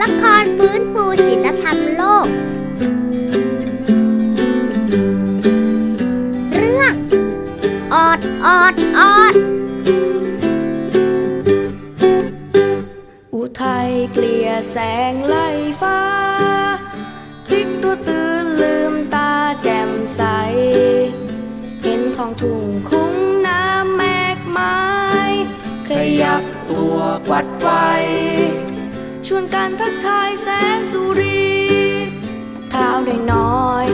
ละครฟื้นฟูศิลธรรมโลก เรื่อง ออด ออด ออด อุทัยเกลี่ยแสงไล่ฟ้าพลิกตัวตื่นลืมตาแจ่มใส เห็นทองทุ่งคุ้ วกวัดไฟ ชวนกันทักทายแสงสุรีเท้าได้น้อย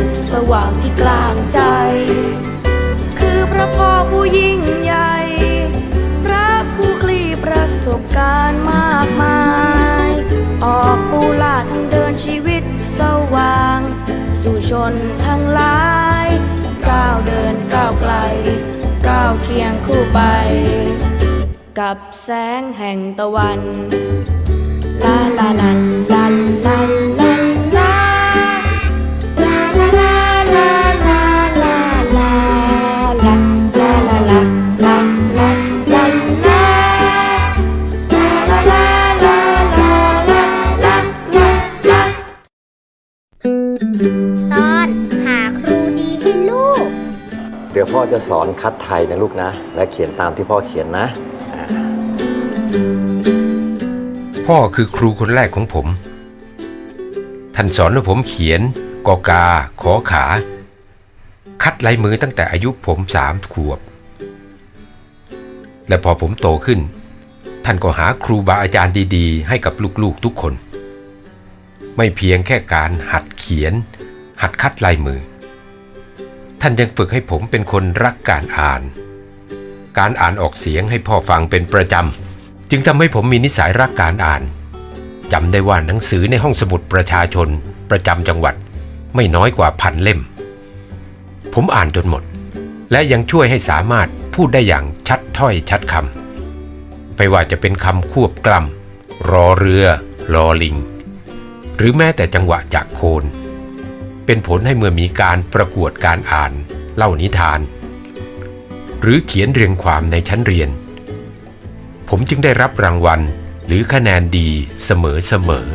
สุขสว่างที่กลางใจ คือพระพ่อผู้ยิ่งใหญ่ พระผู้คลี่ประสบการณ์มากมาย ออกปูลาดทางเดินชีวิตสว่าง สู่ชนทั้งหลาย ก้าวเดินก้าวไกล ก้าวเคียงคู่ไป กับแสงแห่งตะวัน ลาลาลาลาลาลาลา พ่อจะสอนคัดไทยนะลูกนะ และเขียนตามที่พ่อเขียนนะ พ่อคือครูคนแรกของผม ท่านสอนให้ผมเขียนกอกา ขอขา คัดลายมือตั้งแต่อายุผมสามขวบ และพอผมโตขึ้น ท่านก็หาครูบาอาจารย์ดีๆ ให้กับลูกๆทุกคน ไม่เพียงแค่การหัดเขียน หัดคัดลายมือ ท่านยังฝึกให้ผมเป็นคนรักการอ่าน การอ่านออกเสียงให้พ่อฟังเป็นประจำ จึงทำให้ผมมีนิสัยรักการอ่านจำได้ว่าหนังสือในห้องสมุดประชาชน ประจำจังหวัด ไม่น้อยกว่าพันเล่ม ผมอ่านจนหมด และยังช่วยให้สามารถพูดได้อย่างชัดถ้อยชัดคำไม่ว่าจะเป็นคำควบกล้ำรอเรือ รอลิง หรือแม้แต่จังหวะจากโคน เป็นผลให้เมื่อมีการประกวดการอ่าน เล่านิทาน หรือเขียนเรียงความในชั้นเรียน ผมจึงได้รับรางวัลหรือคะแนนดีเสมอเสมอ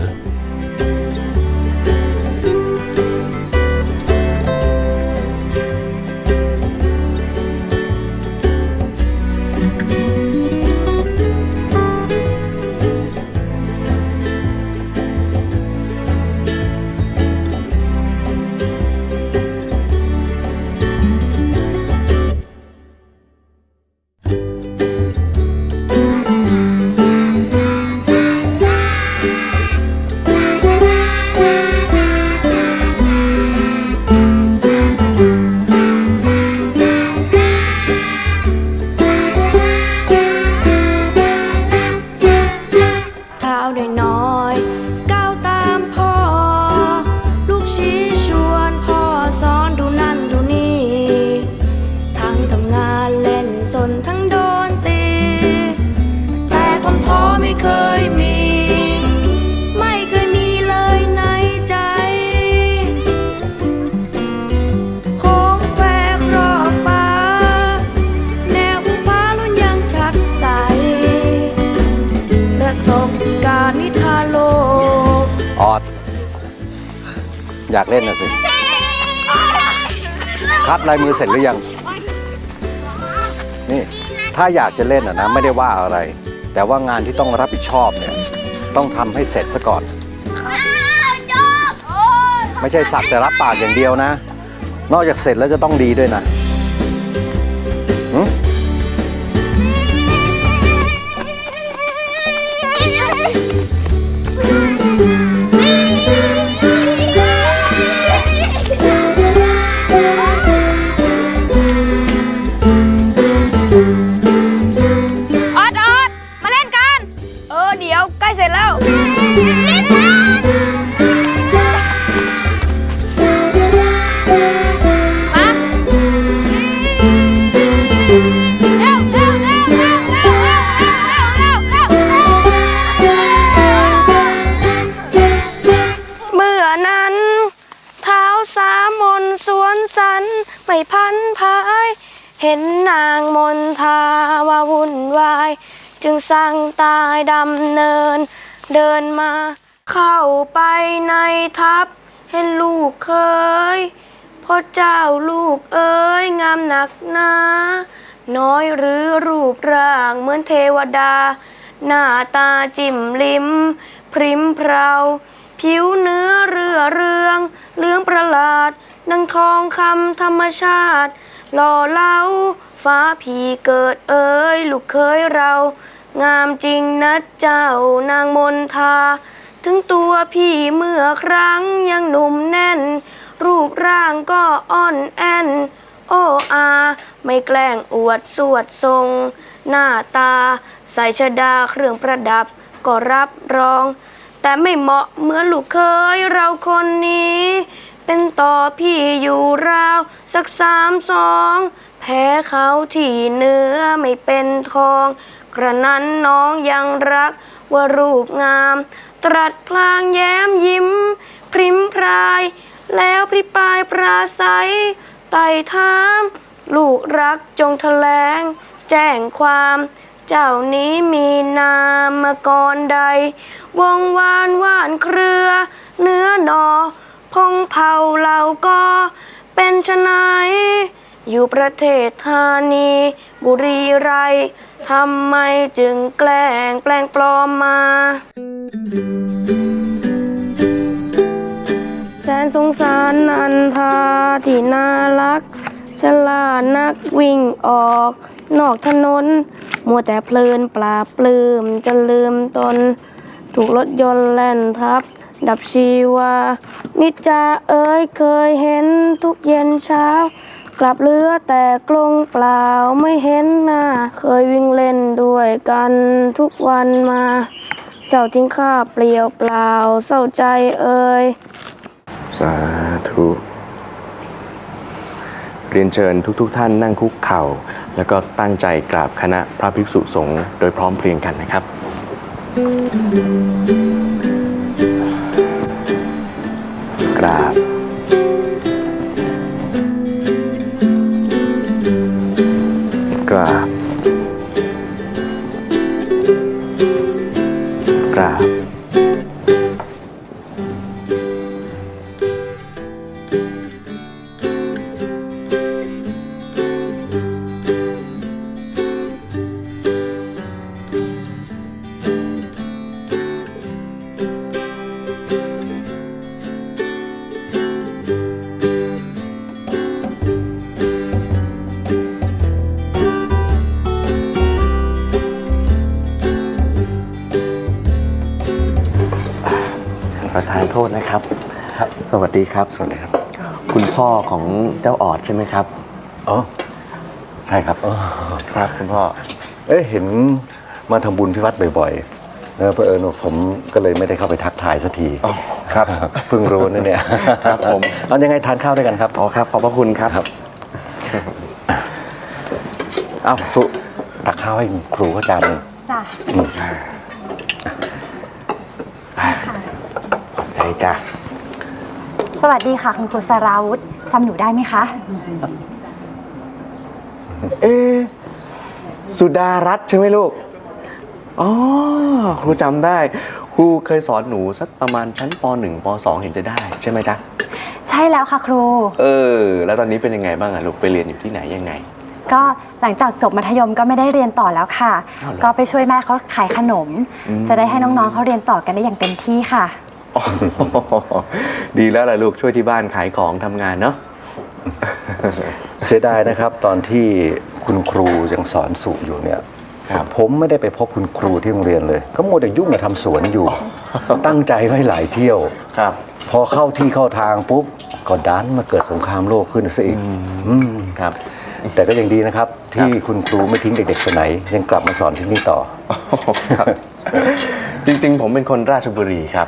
หรือยัง นี่ถ้าอยากจะเล่นอะนะไม่ได้ว่าอะไร แต่ว่างานที่ต้องรับผิดชอบเนี่ยต้องทำให้เสร็จซะก่อน ไม่ใช่สักแต่รับปากอย่างเดียวนะ นอกจากเสร็จแล้วจะต้องดีด้วยนะำเนิน เดินมาเข้าไปในทัพเห็นลูกเคยพ่อเจ้าลูกเอ๋ยงามหนักหนาน้อยหรือรูปร่างเหมือนเทวดา หน้าตาจิ้มลิ้ม พริมเพราผิวเนื้อเรือเรืองเหลืองประหลาด ดังทองคำธรรมชาติ หล่อเล้าฟ้าผีเกิดเอ๋ยลูกเคยเรา งามจริงนะเจ้านางมนทา ถึงตัวพี่เมื่อครั้งยังหนุ่มแน่น รูปร่างก็อ่อนแอนโอ้อา ไม่แกล้งอวดสวดทรง หน้าตา ใส่ชดาเครื่องประดับก็รับรอง แต่ไม่เหมาะเหมือนลูกเคยเราคนนี้ เป็นต่อพี่อยู่ราว สักสามสอง แพ้เขาที่เนื้อไม่เป็นทอง กระนั้นน้องยังรักว่ารูปงาม ตรัสพลางแย้มยิ้ม พริมพราย แล้วพริปรายปราศัยไต่ถาม ลูกรักจงแถลง แจ้งความ เจ้านี้มีนามมาก่อนใด วงวานว่านเครือ เนื้อหนอพองเผาเราก็เป็นชะนาย อยู่ประเทศธานี บุรีไรยทำไมจึงแกล้งแปลงปลอมมาแสนสงสารนันทาที่น่ารัก ฉลาดนักวิ่งออก นอกถนน มัวแต่เพลินปลาปลื้มจนลืมตน ถูกรถยนต์แล่นทับ ดับชีวา นิจาเอ้ยเคยเห็นทุกเย็นเช้า กลับเหลือแต่กลงเปล่าไม่เห็นหน้า เคยวิ่งเล่นด้วยกันทุกวันมา เจ้าทิ้งข้าเปลี่ยวเปล่าเศร้าใจเอ่ยสาธุเรียนเชิญทุกๆทท่านนั่งคุกเข่า แล้วก็ตั้งใจกราบคณะพระภิกษุสงฆ์โดยพร้อมเพรียงกันนะครับ กราบ ก โทษนะครับ ครับ สวัสดีครับ สวัสดีครับ คุณพ่อของเจ้าออดใช่ไหมครับ อ๋อ ใช่ครับครับคุณพ่อ เอ๊ะเห็นมาทำบุญที่วัดบ่อยๆนะเพื่อเอิญว่าผมก็เลยไม่ได้เข้าไปทักทายสักทีอ๋อครับเพิ่งรู้นะเนี่ย ครับผมเอายังไงทานข้าวด้วยกันครับ อ๋อครับ ขอบพระคุณครับครับอ้าวสุตักข้าวให้ครูเขาจานหนึ่งจ้ะ ใจจ้ะสวัสดีค่ะ คุณครูสราวุธจำหนูได้ไหมคะ เอ๊ะสุดารัตน์ใช่ไหมลูก อ๋อ ครูจำได้ ครูเคยสอนหนูสักประมาณชั้นป .1 ป .2 เห็นจะได้ ใช่ไหมจ๊ะ ใช่แล้วค่ะครู เออ แล้วตอนนี้เป็นยังไงบ้างอะลูก ไปเรียนอยู่ที่ไหนยังไง ก็หลังจากจบมัธยมก็ไม่ได้เรียนต่อแล้วค่ะ อ้าวเหรอก็ไปช่วยแม่เขาขายขนม อืม จะได้ให้น้องๆเขาเรียนต่อกันได้อย่างเต็มที่ค่ะอ๋อ ดีแล้วล่ะลูกช่วยที่บ้านขายของทำงานเนาะ เสียดายนะครับ ตอนที่คุณครูยังสอนสุอยู่เนี่ยครับ ผมไม่ได้ไปพบคุณครูที่โรงเรียนเลย ก็มัวแต่ยุ่งกับทำสวนอยู่ ตั้งใจไว้หลายเที่ยว ครับ พอเข้าที่เข้าทางปุ๊บก็ดันมาเกิดสงครามโลกขึ้นซะอีกอืมครับ แต่ก็ยังดีนะครับ ที่คุณครูไม่ทิ้งเด็กๆไปไหน ยังกลับมาสอนที่นี่ต่อครับจริงๆ ผมเป็นคนราชบุรีครับ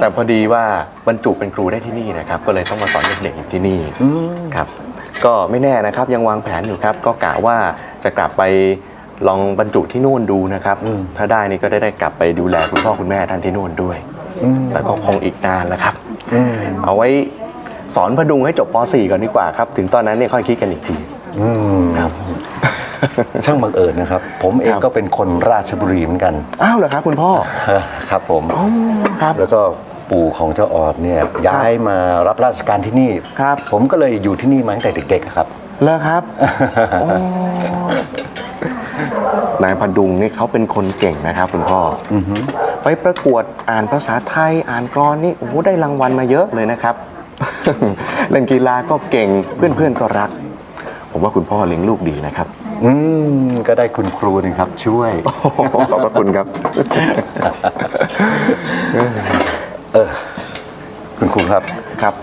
แต่พอดีว่าบรรจุเป็นครูได้ที่นี่นะครับ ก็เลยต้องมาสอนเด็กๆอยู่ที่นี่อืมครับ ก็ไม่แน่นะครับยังวางแผนอยู่ครับ ก็กะว่าจะกลับไปลองบรรจุที่นู่นดูนะครับอืมถ้าได้นี่ก็ได้ได้กลับไปดูแลคุณพ่อคุณแม่ท่านที่นู่นด้วยอืมแต่ก็คงอีกนานแล้วครับอืมเอาไว้สอนพดุงให้จบป .4 ก่อนดีกว่าครับ ถึงตอนนั้นเนี่ยค่อยคิดกันอีกทีอืมครับ ช่างบังเอิญนะครับ ผมเองครับก็เป็นคนราชบุรีเหมือนกัน อ้าวเหรอครับคุณพ่อ ครับผมอ๋อครับ แล้วก็ปู่ของเจ้าออดเนี่ยย้ายมารับราชการที่นี่ครับ ผมก็เลยอยู่ที่นี่มาตั้งแต่เด็กๆครับเลอครับอ๋อนายพดุงนี่เขาเป็นคนเก่งนะครับคุณพ่ออไปประกวดอ่านภาษาไทยอ่านกรอนนี่โอ้โหได้รางวัลมาเยอะเลยนะครับ เล่นกีฬาก็เก่งเพื่อนๆก็รัก ผมว่าคุณพ่อเลี้ยงลูกดีนะครับ อืมก็ได้คุณครูนี่ครับ ช่วยขอบพระคุณครับ เออ คุณครูครับ ครับ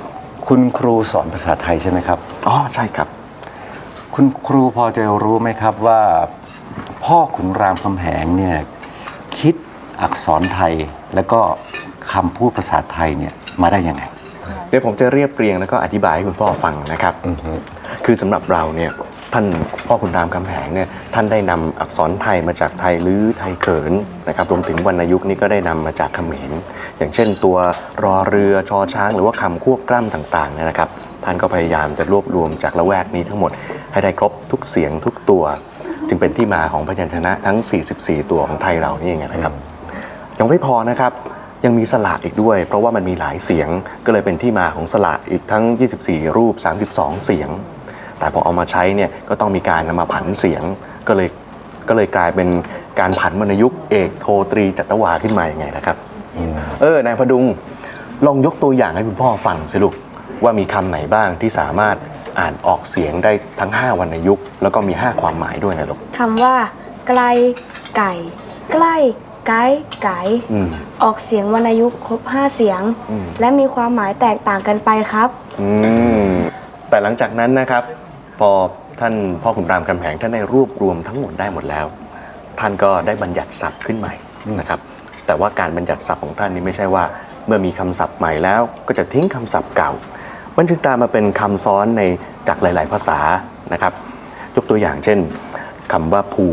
คุณครูสอนภาษาไทยใช่ไหมครับ อ๋อ ใช่ครับ คุณครูพอจะรู้ไหมครับว่า พ่อขุนรามคำแหงเนี่ย คิดอักษรไทยแล้วก็คำพูดภาษาไทยเนี่ยมาได้ยังไง เดี๋ยวผมจะเรียบเรียงแล้วก็อธิบายให้คุณพ่อฟังนะครับอือฮึคือสำหรับเราเนี่ย ท่านพ่อคุณรามคำแหงเนี่ยท่านได้นำอักษรไทยมาจากไทยลื้อไทยเขินนะครับรวมถึงวรรณยุกต์นี่ก็ได้นำมาจากเขมรอย่างเช่นตัวรอเรือชอช้าง หรือว่าคำควบกล้ำต่างๆเนยนะครับ ท่านก็พยายามจะรวบรวมจากละแวกนี้ทั้งหมดให้ได้ครบทุกเสียงทุกตัว จึงเป็นที่มาของพยัญชนะทั้ง 44 ตัวของไทยเรานี่เองนะครับ ยังไม่พอนะครับยังมีสระอีกด้วย เพราะว่ามันมีหลายเสียงก็เลยเป็นที่มาของสระอีกทั้ง 24 รูป 32 เสียง แต่พอเอามาใช้เนี่ยก็ต้องมีการนำมาผันเสียงก็เลยก็เลยกลายเป็นการผันวรรณยุกต์เอกโทตรีจัตวาขึ้นมาอย่างไงนะครับ เออนายพดุงลองยกตัวอย่างให้คุณพ่อฟังสิลูกว่ามีคำไหนบ้างที่สามารถอ่านออกเสียงได้ทั้ง 5วรรณยุกต์แล้วก็มี 5 ความหมายด้วยนะลูกคำว่า ไกลไก่ ใกล้ไกด์ไก่อืมออกเสียงวรรณยุกต์ครบ 5 เสียงอืมและมีความหมายแตกต่างกันไปครับอืมแต่หลังจากนั้นนะครับ พอท่านพ่อขุนรามคำแหงท่านได้รวบรวมทั้งหมดได้หมดแล้ว ท่านก็ได้บัญญัติศัพท์ขึ้นใหม่นะครับ แต่ว่าการบัญญัติศัพท์ของท่านนี้ไม่ใช่ว่า เมื่อมีคำศัพท์ใหม่แล้ว ก็จะทิ้งคำศัพท์เก่า มันจึงกลายมาเป็นคำซ้อนในจากหลาย ๆ ภาษานะครับยกตัวอย่างเช่นคำว่าภู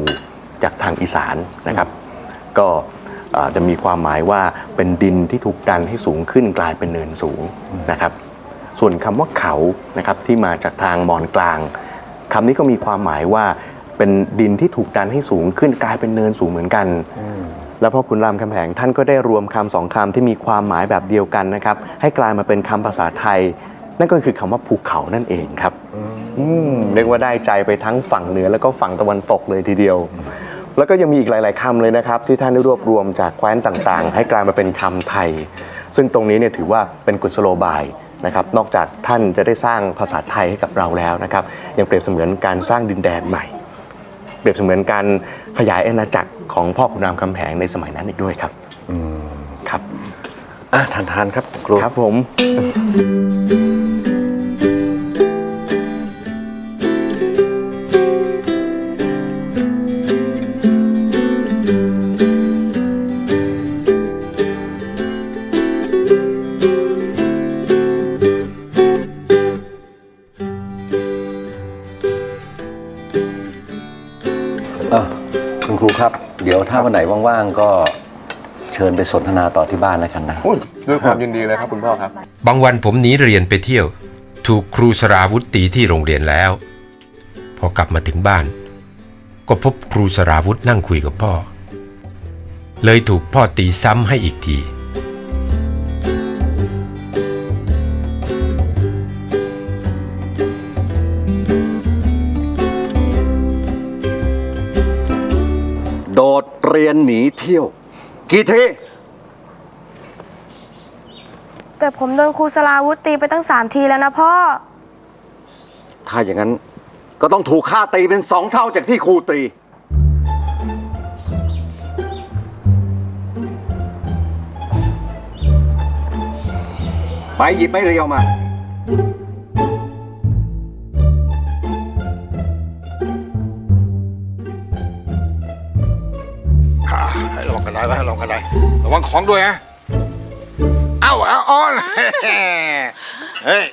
จากทางอีสานนะครับ ก็จะมีความหมายว่าเป็นดินที่ถูกดันให้สูงขึ้นกลายเป็นเนินสูงนะครับ ส่วนคำว่าเขานะครับที่มาจากทางมอญกลางคำนี้ก็มีความหมายว่าเป็นดินที่ถูกดันให้สูงขึ้นกลายเป็นเนินสูงเหมือนกัน แล้วพ่อคุณรามคำแหงท่านก็ได้รวมคำสองคำที่มีความหมายแบบเดียวกันนะครับ ให้กลายมาเป็นคำภาษาไทย นั่นก็คือคำว่าภูเขานั่นเองครับอืมเรียกว่าได้ใจไปทั้งฝั่งเหนือแล้วก็ฝั่งตะวันตกเลยทีเดียว แล้วก็ยังมีอีกหลาย ๆคำเลยนะครับ ที่ท่านได้รวบรวมจากแคว้นต่างๆ ให้กลายมาเป็นคำไทย ซึ่งตรงนี้เนี่ยถือว่าเป็นกุศโลบาย นะครับนอกจากท่านจะได้สร้างภาษาไทยให้กับเราแล้วนะครับยังเปรียบเสมือนการสร้างดินแดนใหม่ เปรียบเสมือนการขยายอาณาจักรของพ่อขุนรามคำแหงในสมัยนั้นอีกด้วยครับครับอะทานทานๆครับครูครับผม คุณครูครับ เดี๋ยวถ้าวันไหนว่างๆก็เชิญไปสนทนาต่อที่บ้านแล้วกันนะ โอ้ยด้วยความยินดีเลยครับคุณพ่อครับ บางวันผมหนีเรียนไปเที่ยว ถูกครูสราวุธตีที่โรงเรียนแล้ว พอกลับมาถึงบ้าน ก็พบครูสราวุธนั่งคุยกับพ่อ เลยถูกพ่อตีซ้ำให้อีกที โดดเรียนหนีเที่ยว กี่ที แต่ผมโดนครูสลาวุธตีไปตั้ง3ทีแล้วนะพ่อ ถ้าอย่างนั้นก็ต้องถูกค่าตีเป็นสองเท่าจากที่ครูตี ไปหยิบไม่เรียวมาอ่า ลองกันได้ไหมให้ลองกันได้ระวังของด้วยนะเอ้าเอาอ้อนเฮ้ย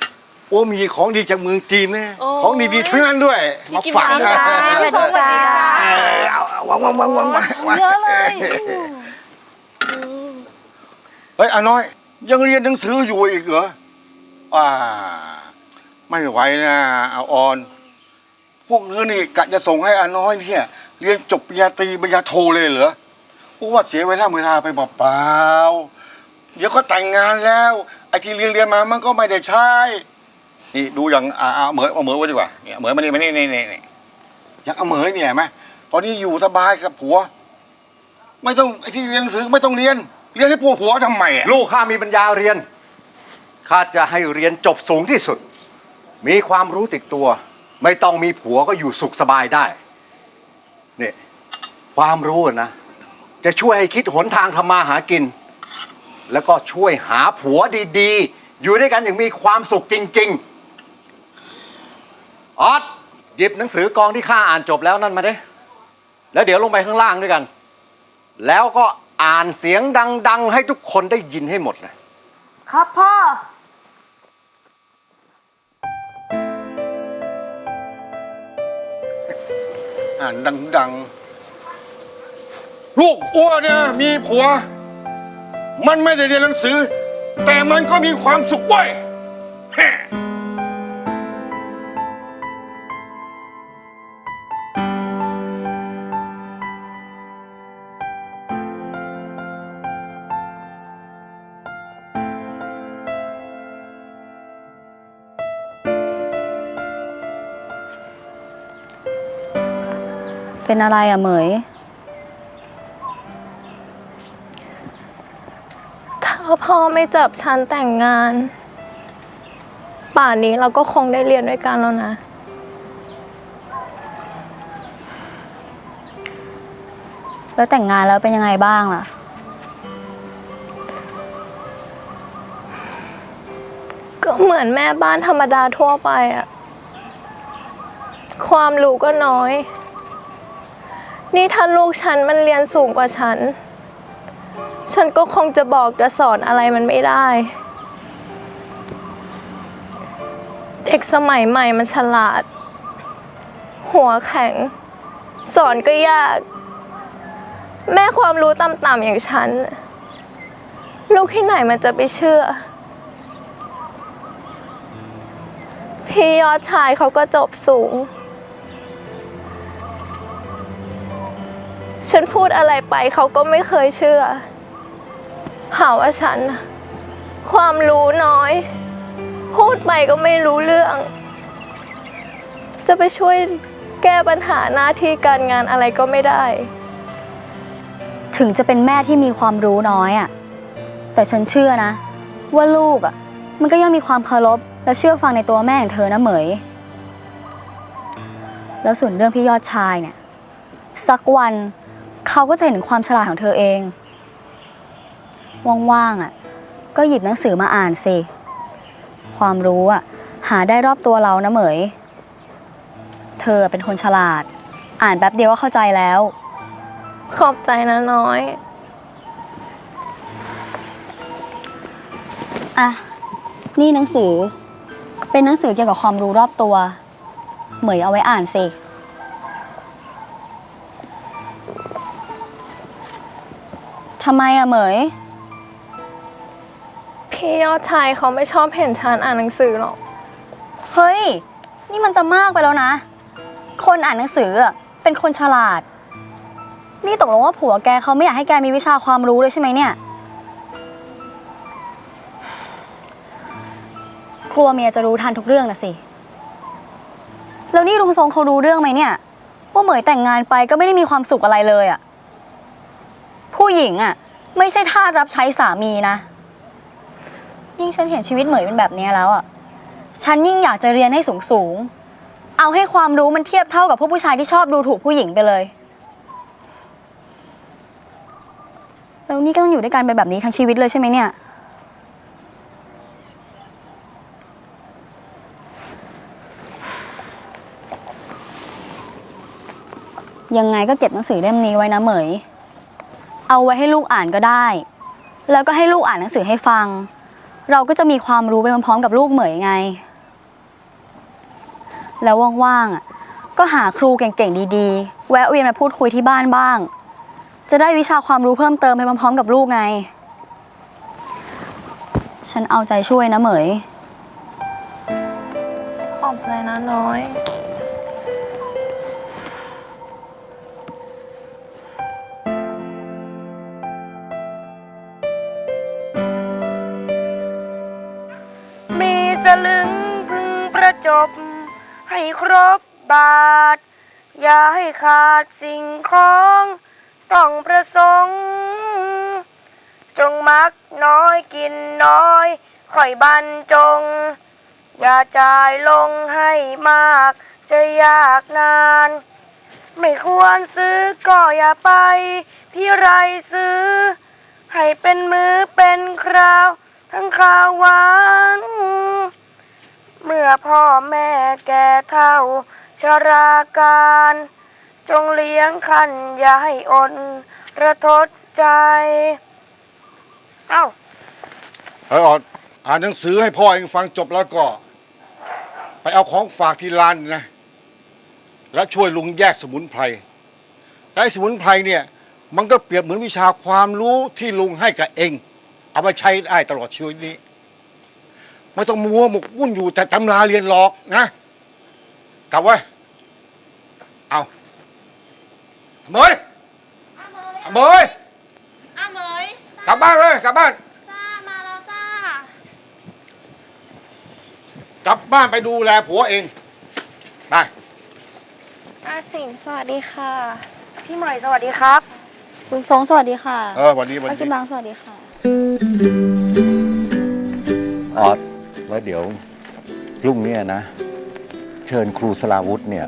โอ้มีของดีจากเมืองจีนนะโอ้ยของดีๆทั้งนั้นด้วยมาฝากพี่นะพี่สมสวัสดีจ้าเออเอาเอาวางวางวางวางวางเยอะเลยเฮ้ยอาน้อย ยังเรียนหนังสืออยู่อีกเหรอว่าไม่ไหวนะเอาออน พวกนี้นี่กะจะส่งให้อาน้อยเนี่ยเรียนจบปริญญาตรีปริญญาโทเลยเหรอ กูว่าเสียเวลาเวลาไปเปล่าๆเดี๋ยวก็แต่งงานแล้วไอ้ที่เรียนเรียนมามันก็ไม่ได้ใช้นี่ดูอย่างอาอาเหมยเอาเหมยไว้ดีกว่าเนี่ยเหมยมานี่มานี่นี่นี่นี่อย่างเอาเหมยเนี่ยเห็นไหมตอนนี้อยู่สบายกับผัว ไม่ต้องไอ้ที่เรียนหนังสือไม่ต้องเรียน เรียนให้ปวดหัวทำไมอะ ลูกข้ามีปัญญาเรียน ข้าจะให้เรียนจบสูงที่สุด มีความรู้ติดตัว ไม่ต้องมีผัวก็อยู่สุขสบายได้ เนี่ย ความรู้อะนะ จะช่วยให้คิดหนทางทำมาหากิน แล้วก็ช่วยหาผัวดีๆ อยู่ด้วยกันอย่างมีความสุขจริง ๆ ออสหยิบหนังสือกองที่ข้าอ่านจบแล้วนั่นมาดิแล้วเดี๋ยวลงไปข้างล่างด้วยกัน แล้วก็อ่านเสียงดัง ๆ ให้ทุกคนได้ยินให้หมดเลย ครับพ่อ อ่านดัง ๆ ลูกอ้วนเนี่ยมีผัว มันไม่ได้เรียนหนังสือ แต่มันก็มีความสุขเว้ยแฮ่เป็นอะไรอะเหมย ถ้าพ่อไม่จับฉันแต่งงาน ป่านนี้เราก็คงได้เรียนด้วยกันแล้วนะ แล้วแต่งงานแล้วเป็นยังไงบ้างล่ะ ก็เหมือนแม่บ้านธรรมดาทั่วไปอะความรู้ก็น้อย นี่ถ้าลูกฉันมันเรียนสูงกว่าฉันันก็คงจะบอกจะสอนอะไรมันไม่ได้ เด็กสมัยใหม่มันฉลาด หัวแข็ง สอนก็ยาก แม่ความรู้ต่ำๆอย่างฉัน ลูกที่ไหนมันจะไปเชื่อ พี่ยอดชายเขาก็จบสูงฉันพูดอะไรไปเขาก็ไม่เคยเชื่อ หาว่าฉัน ความรู้น้อย พูดไปก็ไม่รู้เรื่อง จะไปช่วยแก้ปัญหาหน้าที่การงานอะไรก็ไม่ได้ ถึงจะเป็นแม่ที่มีความรู้น้อยอะแต่ฉันเชื่อนะ ว่าลูกอะมันก็ยังมีความเคารพและเชื่อฟังในตัวแม่ของเธอนะเหมย แล้วส่วนเรื่องพี่ยอดชายเนี่ย สักวันเขาก็จะเห็นถึงความฉลาดของเธอเอง ว่างๆอะก็หยิบหนังสือมาอ่านสิ ความรู้อะหาได้รอบตัวเรานะเหมย เธอเป็นคนฉลาด อ่านแป๊บเดียวก็เข้าใจแล้ว ขอบใจนะน้อย อะ นี่หนังสือ เป็นหนังสือเกี่ยวกับความรู้รอบตัว เหมยเอาไว้อ่านสิ ทำไมอะเหมยพี่ ยอดชายเขาไม่ชอบเห็นฉันอ่านหนังสือหรอก เฮ้ย นี่มันจะมากไปแล้วนะ คนอ่านหนังสืออะเป็นคนฉลาด นี่ตกลงว่าผัวแกเขาไม่อยากให้แกมีวิชาความรู้เลยใช่ไหมเนี่ย กลัวเมียจะรู้ทันทุกเรื่องนะสิ แล้วนี่ลุงทรงเขารู้เรื่องไหมเนี่ย ว่าเหมยแต่งงานไปก็ไม่ได้มีความสุขอะไรเลยอะผู้หญิงอะไม่ใช่ท่าสรับใช้สามีนะ ยิ่งฉันเห็นชีวิตเหมยเป็นแบบนี้แล้วอะ ฉันยิ่งอยากจะเรียนให้สูงสูง เอาให้ความรู้มันเทียบเท่ากับพวกผู้ชายที่ชอบดูถูกผู้หญิงไปเลย แล้วนี่ก็ต้องอยู่ด้วยกันไปแบบนี้ทั้งชีวิตเลยใช่ไหมเนี่ย ยังไงก็เก็บหนังสือเล่มนี้ไว้นะเหมย เอาไว้ให้ลูกอ่านก็ได้ แล้วก็ให้ลูกอ่านหนังสือให้ฟัง เราก็จะมีความรู้ไปพร้อมกับลูกเหมยไง แล้วว่างๆก็หาครูเก่งๆดีๆ แวะเวียนมาพูดคุยที่บ้านบ้าง จะได้วิชาความรู้เพิ่มเติมไปพร้อมกับลูกไง ฉันเอาใจช่วยนะเหมย ขอบใจนะน้อย มีสลึงพึงประจบ ให้ครบบาท อย่าให้ขาดสิ่งของ ต้องประสงค์ จงมักน้อยกินน้อยค่อยบรรจง อย่าจ่ายลงให้มาก จะยากนาน ไม่ควรซื้อก็อย่าไป พี่ไรซื้อ ให้เป็นมือเป็นคราว ทั้งข้าวหวาน เมื่อพ่อแม่แก่เท่าชราการ จงเลี้ยงขันอย่าให้อดระทดใจ เอ้า เออออนอ่านหนังสือให้พ่อเองฟังจบแล้วก็ ไปเอาของฝากที่ร้านนะ แล้วช่วยลุงแยกสมุนไพรแต่ไอ้สมุนไพรเนี่ย มันก็เปรียบเหมือนวิชาความรู้ที่ลุงให้กับเอง เอามาใช้ได้ตลอดชีวิตนี้ ไม่ต้องมัวหมกมุ่นอยู่แต่ตำราเรียนหรอกนะกลับไว้เอาเมยเมยอ้าเหมยกลับบ้านเลยกลับบ้าน จ้ามาแล้วจ้ากลับบ้านไปดูแลผัวเองไปอาสิงห์สวัสดีค่ะ พี่ใหม่สวัสดีครับลุงทรงสวัสดีค่ะเออวันนี้วันป้ากินี้มบางสวัสดีค่ะ ออด แล้วเดี๋ยวพรุ่งนี้นะ เชิญครูสลาวุธเนี่ย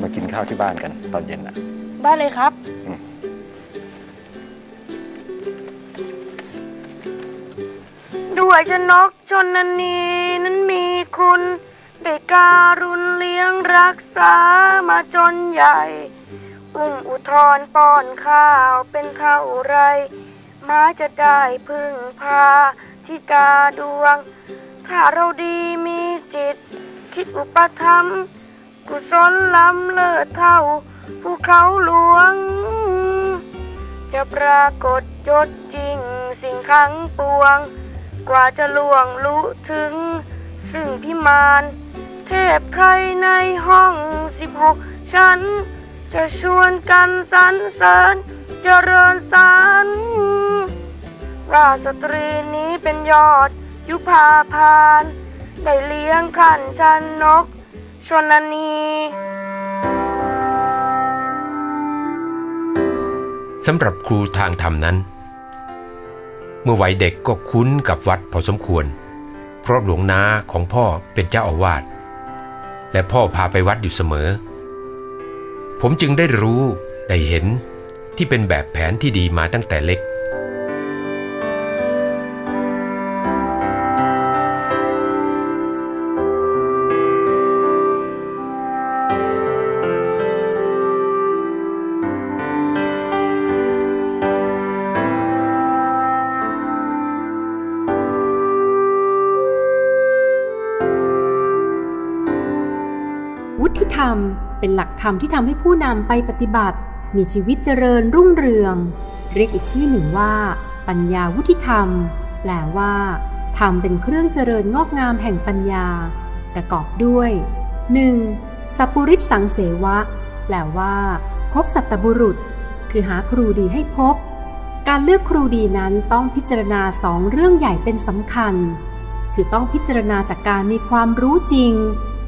มากินข้าวที่บ้านกันตอนเย็นนะได้เลยครับอืมด้วยชนกชนนีนั้นมีคุณได้การุณเลี้ยงรักษามาจนใหญ่ อุ้มอุทธรป้อนข้าวเป็นเท่าไร ม้าจะได้พึ่งพาที่กาดวง ถ้าเราดีมีจิต คิดอุปถัมกุศลล้ำเลิศเท่าภูเขาหลวง จะปรากฏยศจริงสิ่งทั้งปวง กว่าจะล่วงรู้ถึง ซึ่งพิมาน เทพไทยในห้องสิบหกชั้น จะชวนกันสรรเสริญเจริญสารว่าสตรีนี้เป็นยอด ยุพาพานได้เลี้ยงขันชันนก ชนนี สำหรับครูทางธรรมนั้น เมื่อวัยเด็กก็คุ้นกับวัดพอสมควร เพราะหลวงนาของพ่อเป็นเจ้าอาวาสและพ่อพาไปวัดอยู่เสมอ ผมจึงได้รู้ได้เห็นที่เป็นแบบแผนที่ดีมาตั้งแต่เล็ก รรมที่ทำให้ผู้นำไปปฏิบัติ มีชีวิตเจริญรุ่งเรือง เรียกอีกชื่อหนึ่งว่า ปัญญาวุฒิธรรม แปลว่าธรรมเป็นเครื่องเจริญงอกงามแห่งปัญญา ประกอบด้วย 1. สัพปุริสสังเสวะ แปลว่า คบสัตบุรุษ คือหาครูดีให้พบ การเลือกครูดีนั้นต้องพิจารณาสองเรื่องใหญ่เป็นสำคัญ คือต้องพิจารณาจากการมีความรู้จริง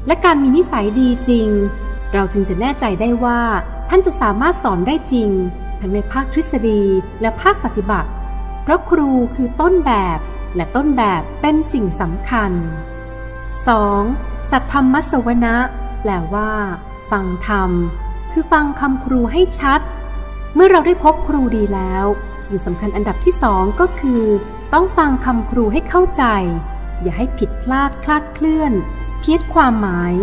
และการมีนิสัยดีจริง เราจึงจะแน่ใจได้ว่า ท่านจะสามารถสอนได้จริง ทั้งในภาคทฤษฎีและภาคปฏิบัติ เพราะครูคือต้นแบบ และต้นแบบเป็นสิ่งสำคัญ 2. สัทธรรมสวนะแปลว่า ฟังธรรม คือฟังคำครูให้ชัด เมื่อเราได้พบครูดีแล้ว สิ่งสำคัญอันดับที่สองก็คือ ต้องฟังคำครูให้เข้าใจ อย่าให้ผิดพลาดคลาดเคลื่อน เพี้ยนความหมาย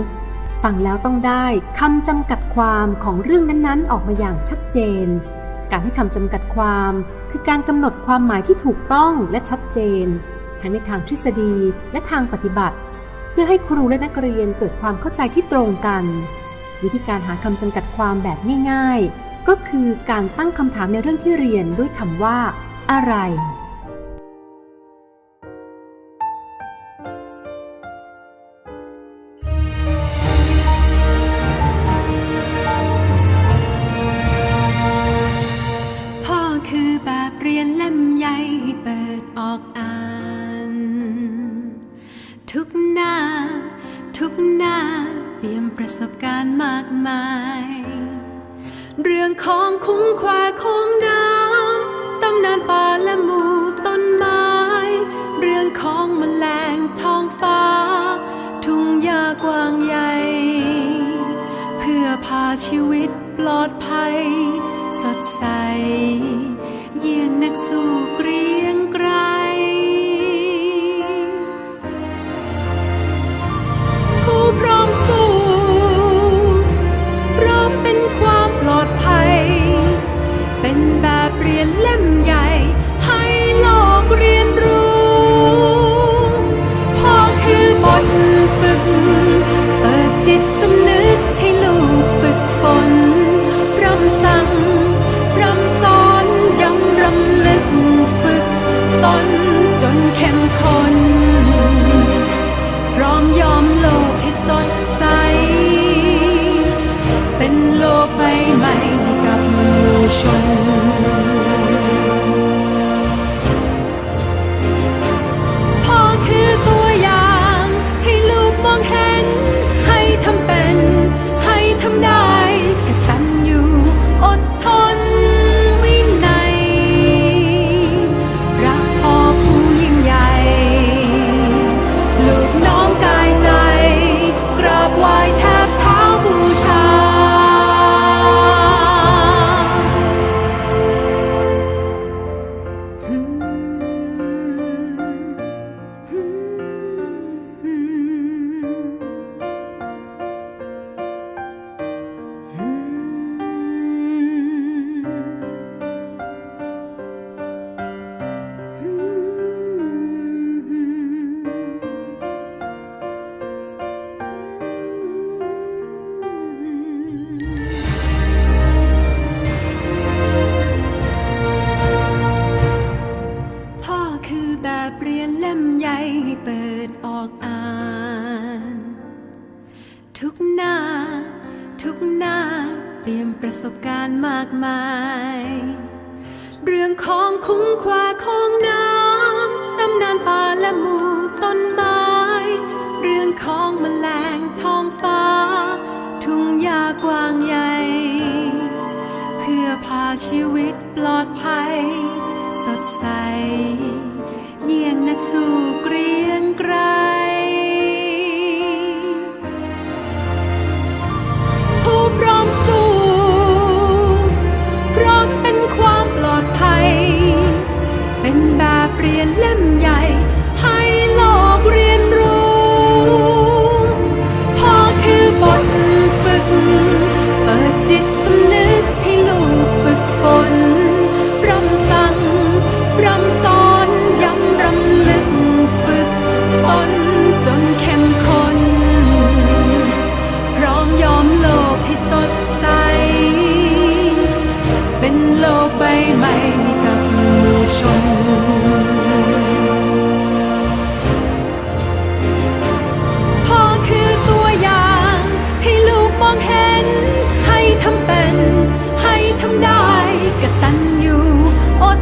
ฟังแล้วต้องได้คำจำกัดความของเรื่องนั้นๆ ออกมาอย่างชัดเจน การให้คำจำกัดความ คือการกำหนดความหมายที่ถูกต้องและชัดเจน ทั้งในทางทฤษฎีและทางปฏิบัติ เพื่อให้ครูและนักเรียนเกิดความเข้าใจที่ตรงกัน วิธีการหาคำจำกัดความแบบง่าย ๆ ก็คือการตั้งคำถามในเรื่องที่เรียนด้วยคำว่า อะไร สดใส ชีวิตปลอดภัย สดใส เยี่ยงนักสู้เกรียงไกร กใบใม่กับผู้ชม พ่อคือตัวอย่าง ให้ลูกมองเห็น ให้ทำเป็น ให้ทำได้กตัญญูอด